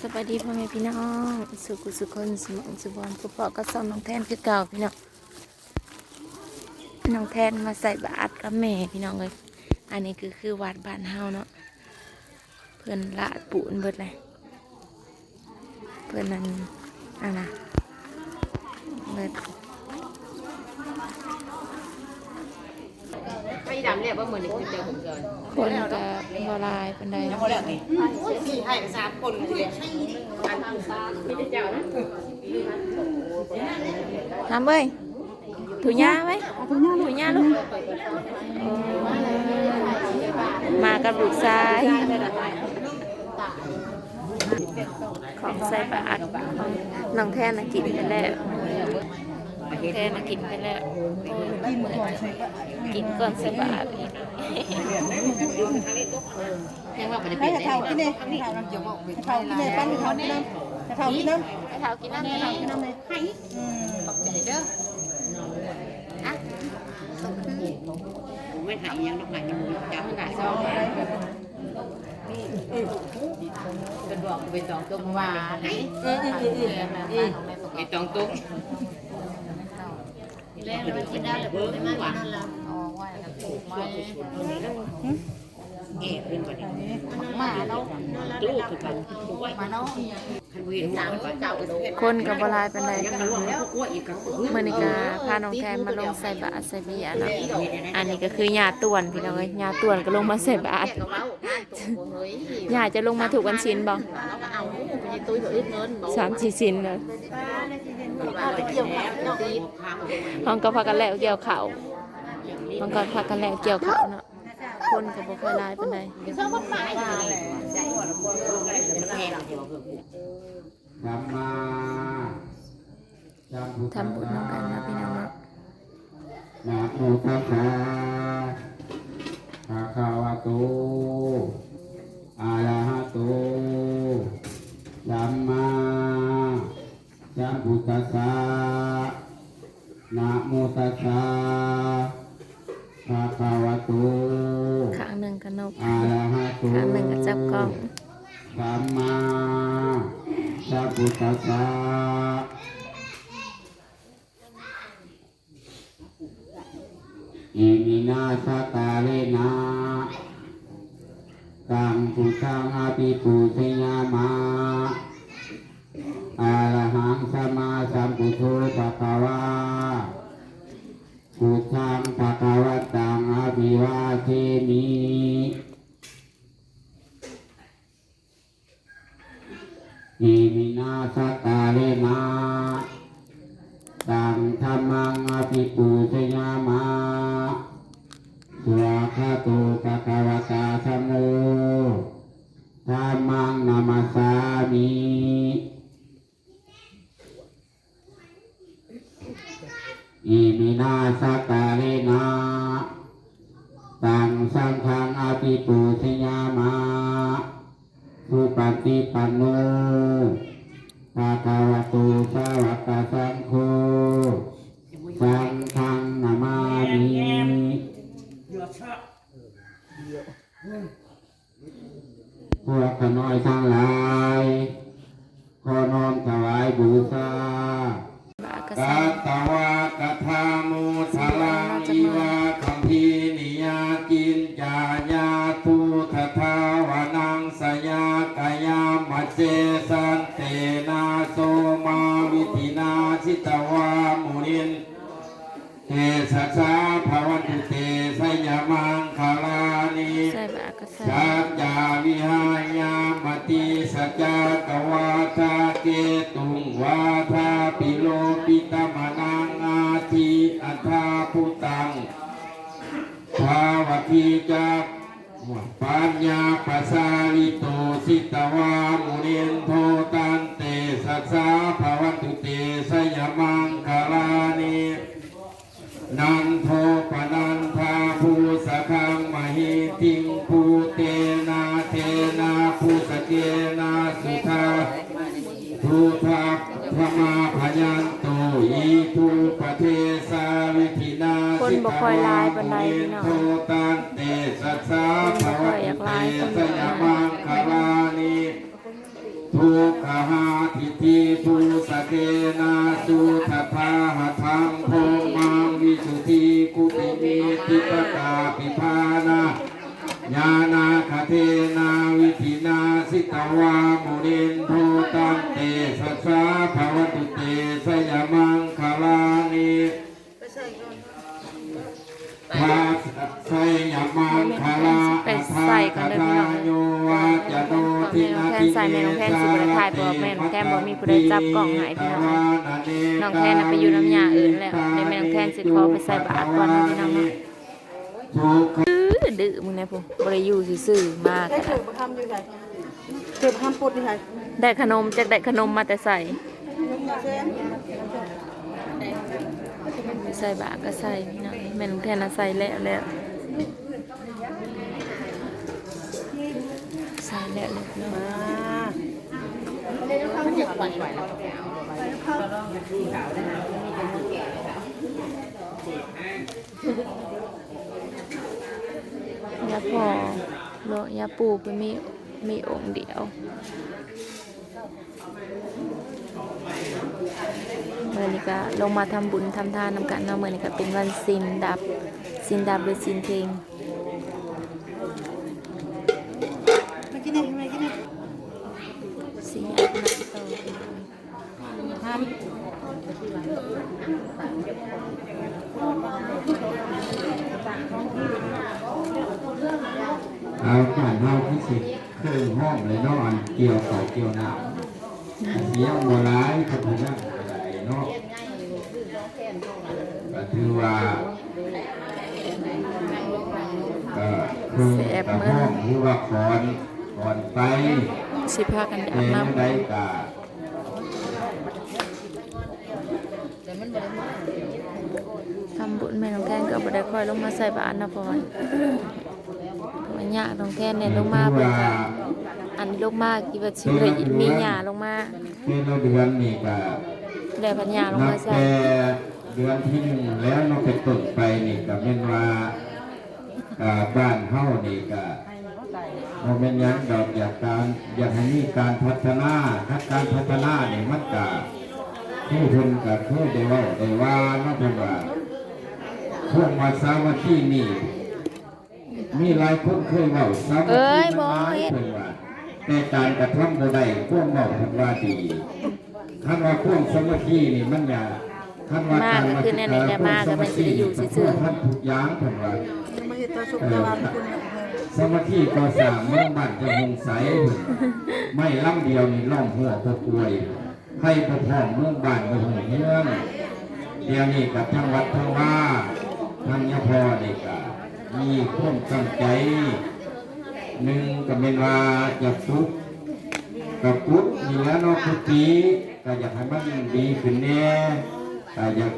สวัสดีพ่อแม่พี่น้องสุขุสุคนสมองสุบอลผู้ปอกก็ส่งน้องแทนคือเก่าพี่น้องน้องแทนมาใส่บาตรกับแม่พี่น้องเลยอันนี้คือคือวัดบ้านเฮาเนาะเพื่อนละปูนเบิดเลยเพื่อนนั้นอะนะเบิด ไม่ดำเนี่ยว่าเหมือนในคุณเจอผมเกินคนก็บหลายปันใดพอแล้วนี่สี่ให้สามคนเลยอันสามไม่ได้เจ้านะทำเว้ยถูหญ้าไหมถูหญ้าถูหญ้าลูกโอ้มากับลูกชายของใส่บาตรของน้องแทนน่ะกินไปแล้วแทนน่ะกินไปแล้วโอ้ย เหมือนกินก่อนใส่บาตรอีกยังว่าไม่ได้เป็นเลยเท่ากินเองเท่าน้ำเจียวบอกเท่ากินเองปั้นเท่ากินน้ำเท่ากินน้ำไอ้เท้ากินน้ำเท่ากินน้ำเลยให้ขอบใจเด้ออะไม่หายยังต้องหายยังจำไม่ได้ซองเป็นบอกเป็นสองตุ้มว่าไหนไอ้สองตุ้ม แล้วเรากินได้แต่ไม่มากนั่นละอ๋อว่าแล้วปลูกไม้เอ๋ขึ้นกว่านี้มาเนาะตู้คือกันมาเนาะคนกับบลายเปันใดยังรกันเมื่อนี้ก็พาน้องแทนมาลงใส่บาตรใส่เบียร์เนะอันนี้ก็คือหญ้าต่วนพี่น้องเอ้ยหญ้าต่วนก็ลงมาใส่บาตรหญ้าจะลงมาถูกวันชิ้นบ่ เอาไปตุ้ยตัวอึดเงินสามสี่ชินเลยเอาไปเกี่ยวกับเนาะห้องก็พากันแล้วเกี่ยวเขาวห้องก็พากันแล้วเกี่ยวเขาวเนาะ คนก็บ่ค่อยหลายปานใดชอบมันไปใจแพงสัมมาสัมพุทธัสทำบุญน้องกันนะพี่น้องเนาะนะโมตัสสะภะคะวะโตอะระ สัมพุทธัสสะนะโมตัสสะภะคะวะโตข้างหนึ่งก็นกอะระหะโตข้างหนึ่งก็จับกล้องสัมมาสัมพุทธัสสะอิมินาสตาเลนะกังพุทธังอภิปุชยามา อะระหังสัมมาสัมพุทโธภะคะวาพุทธังภะคะวะตังอภิวาเทมิอิมินาสตาเลนะตังธรรมังอภิปูชยามาสวาคาโตปะกวตาธรรมโมธรรมังนามาสามิ อิมินาสตาเลนะตังสังฆังอภิปูชยามาสุปฏิปันโนภะคะวะโตสาวกสังโฆสังฆังนามามิพวกขน้อยทั้งหลายขอน้อมถวายบูชาตัตวา สยากายามัจเจสันเตนาโสมาวิธินาชิตวามุนินเทสัสาภวันตุเตสยามังคาลานิสัจจาวิหายามติสัจจากวาทาเกตุงวาทาปิโลปิตมนังอาทิอัฏฐาพุตังภาวทีจัก ปัญญาปัสสาลิโตสิตวามุนินโทตันเตสัสสาภวันตุเตสยมังคาลานินันโทปนันทาภูสะคังมหิติงภูเตนาเทนาภูสะเกนาสุธาภูทาพมาพยันโตอีภูปเทสาวิธิ คนบ่ค่อยลายปานใดพี่น้องโทตันเตสัสสาภวันตุเตสยลามังคาลานิทุกธิภูสเกนาสุทัพพาหะทังโพมังวิสุทธิกุปิมิติปตาปิภานาญาณาคเทนาวิธินาสิตวามุนินโทตังเตสัสสะภวตุเต แทนใส่แม่น้องแทนสิบ่ได้ถ่ายเพราะว่าแม่น้องแทนบ่มีผู้ใดจับกล้องให้พี่น้องน้องแทนน่ะไปอยู่น้ำยาอื่นแล้วในแม่น้องแทนสิขอไปใส่บาตรก่อนนะพี่น้องเนาะทุกขดื้อดื้อมึงนะผมบ่ได้อยู่ซื่อๆมากได้ก็เกิได้ดมาทำอยู่ไหนเกิดมาทำปุดนี่ไหนได้ขนมจากได้ขนมมาแต่ใส่นุ่มมาเส้นใส่บาตรก็ใส่พี่น้องแม่น้องแทนน่ะใส่แล้วแล้วใส่แล้วแล้ว พี่น้องมามันอยากไปแล้วยาพอโลยาปูไปมีมีองค์เดียวเมื่อนี้ก็ลงมาทำบุญทำทานนำกันเนาะเมื่อนี้ก็เป็นวันสินดับสินดับหรือสินเพลง มากินนี่มากินนี่ สิอาบน้ำต่อ ท เอาการเฮาที่สิเครื่องห้องเลยนอนเกี่ยวเขาเกี่ยวหน้ำเสียงโบราณเขาพูดนั่งอะไรเนาะก็ถือว่าก็คือกับห้องหรือว่าขอนขอนไปสิพากันอาบน้ยังไงก็ำทำบุญแม่น้องแทนก็บ่ได้ค่อยลงมาใส่บาตรนะพอน เพราะว่าหญ้าน้องแทนเนี่ยลงมาถืเพิ่อนว่าก็อันลงมาคิดว่าสิเลยมีหญ้าลงมาเป็นเราเดือนนี่ก็ได้พันหญ้าลงนัมาบใส่แต่เดือนที่หนึ่งแล้วเราเป็นต้นไปนี่ก็เป็นว่าอ่าบ้านเฮานี่ก็โมเมนหยังดอกอยากการอยากให้มีการพัฒนาถ้าการพัฒนานี่มันก็ผู้คนก็เคยได้เว่าได้ว่าเนาะเพิ่นว่าพวกมาสามัคคีนี่ มีหลายคนเคยเว้าสามัคเอ้คียมันหลายบ่เฮ็ดเพิ่นว่าแต่การกระทำบ่ได้พวกเว้าเพิ่นว่าดีคันว่าพวกสามัคคีนี่มันอย่าคันว่าการมากก็คือแน่ๆแต่มากก็มันสิได้อยู่ซื่อๆท่านทุกอย่างเพิ่นว่าำมาเห็ดตัวชุบตะวันคุณเนี่ยสามัคคีก็สร้างเมืองบ้านจะหงใส ไม่ลำเดียวนี่ล่องหัวพกวย ให้พอพร้อมเมืองบ้านก็หงเมืองเดี๋ยวนี้กับทั้งวัดทั้งว่าทั้งยาพอนี่ก็ มีความตั้งใจหนึ่งก็เว่าจะฟุกกับพุทธนี่แล้วเนาะพุทธีก็อยากให้มันดีขึ้นแน่ก็อยาก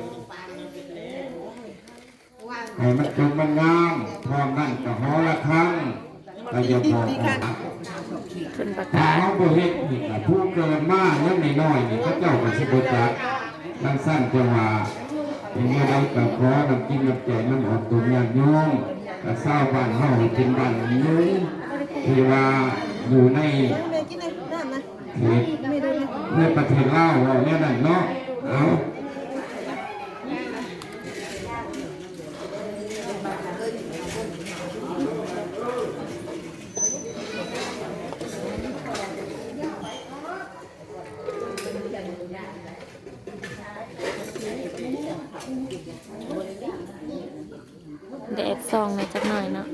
ให้มันจงมันงามพร้อมนั่นก็หอละครั้งก็อย่าพอเพิ่นะถ้ากาศเขาบ่เฮ็ดนี่ก็ผู้เกิดมายังน้อยนี่เขาเจ้าก็สิบจักทั้งสั้นจังว่าเป็นเมื่อใดก็ขอน้ำกินน้ำใจน้ำออกตัวญาติโยมก็ เศร้าบ้านเฮาเป็นบ้านนึงที่ว่าอยู่ในแม่กินนี่นั่นนะเขตไม่ดูเลยในประเทศลาวเอาเนี่ยนั่นเนาะเอา แดดซองหน่อยจักหน่อยเนาะ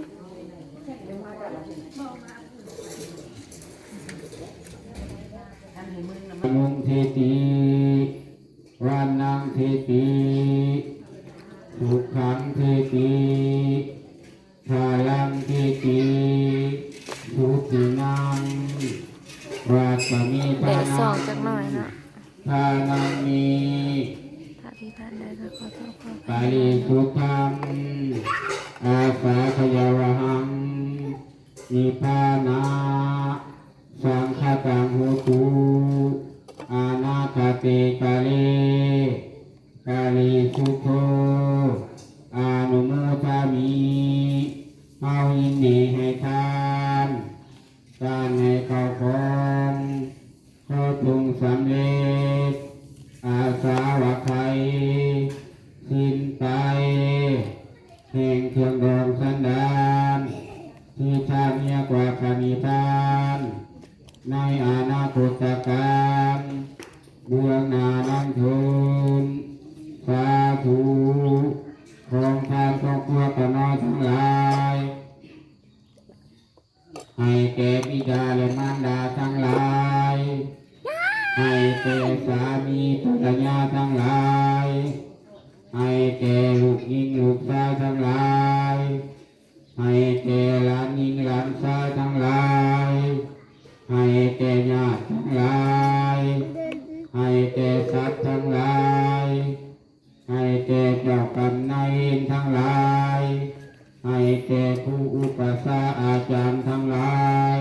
มุงเทติวานังเทติสุขังเทติชายังเทติสุตินังราสมีแดทาดซนัองงจักหน่อยเนาะทานังมีถ้าพี่ท่านใดก็ขอโทษขอปาริสุทธังอาสาขยาวหังนิพพานาสังฆตังโหตุอานาคาเติกาลีกาลีสุโธอานุโมทามีเอาอินดีให้ทานการให้เขาของเขาพึงสำเร็จ อาสาวะไทยสิ้นไป แห่งเครื่องรองสันดานที่ชาเมียกว่าคามีทาน ในอนาคตการ ลายให้แก่ลูกยิงลูกชายทั้งหลายให้แก่หลานยิงหลานชายทั้งหลายให้แก่ญาติทั้งหลายให้แก่สัตว์ทั้งหลายให้แก่เจ้ากรรมนายเวรทั้งหลายให้แก่ผู้อุปสาอาจารย์ทั้งหลาย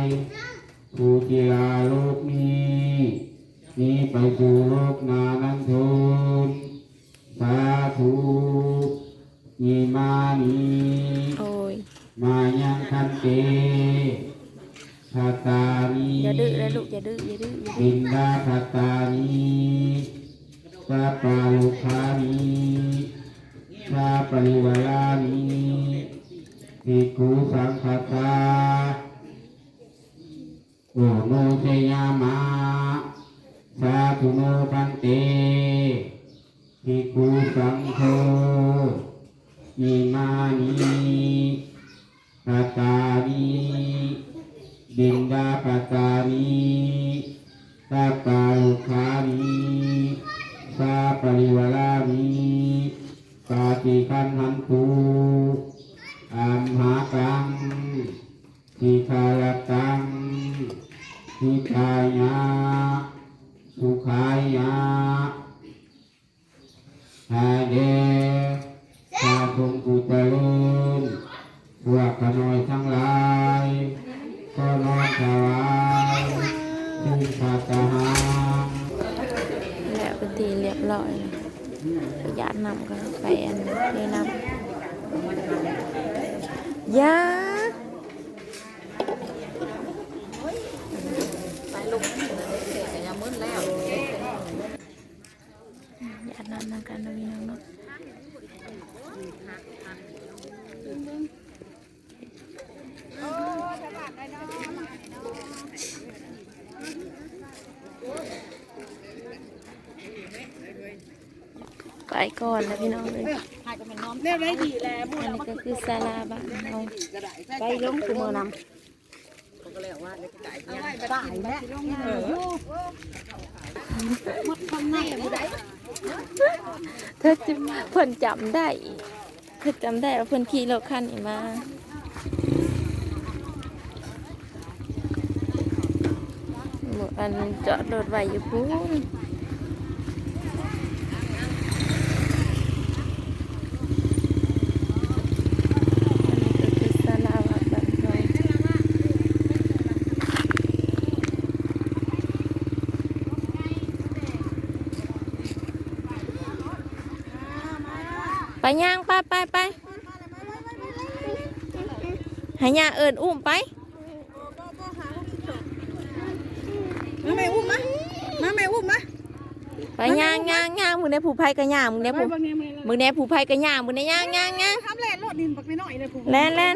ผู้ที่ลาโลกนี้ นี้ไปสู่โลกหนานั้นทุนสาธุนีมานีโอ้ยมายังคันเตชาตานีอย่าดื้อเลยลูกอย่าดื้ออย่าดื้ออย่าดื้อบินดาคาตานีสาปาลุคานีสาปริวารานีภิกขุสังฆตาโอโนเชยามะ สาธุโนพันเตภิกขุสังโฆอิมานีคาตานีบินดาคาตานีสาปาลุคานีสาปริวารานีปาติคันหันตู ญาตินำก็ไปอันนี้นำยาญาตินำนำกันนะพี่น้องเนาะ ไปก่อนแล้วพี่น้องเลยเรียบร้ดีแล้วอันนี้ก็คือศาลาบ้านเราไปลงคือมือนำตายแล้วเออเธอจะเพิ่นจำได้เธอจำได้ว่าเพิ่นขี่รถคันนี้มาอกอันจอดรถไว้อยู่พูนก็คือศาลาวัดบ้านเรา ไปย่างไปไปไปให้ย่าเอิญอุ้มไปมาแม่อุ้มมามาแม่อุ้มมาไปย่างย่างย่างมึงได้ผูไผ่กับย่างมึงได้ไปผูบางเนี่ยมามึงได้ผูไผ่กับย่างมึงได้ย่างย่างย่างทำแหล่รถดินบักไม่น้อยเลยผมแล่นแล่น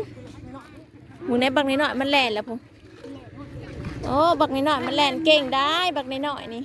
มึงได้บักนิดหน่อยมันแล่นแล้วผูโอ้บักนิดหน่อยมันแล่นเก่งได้บักนิดหน่อยนี่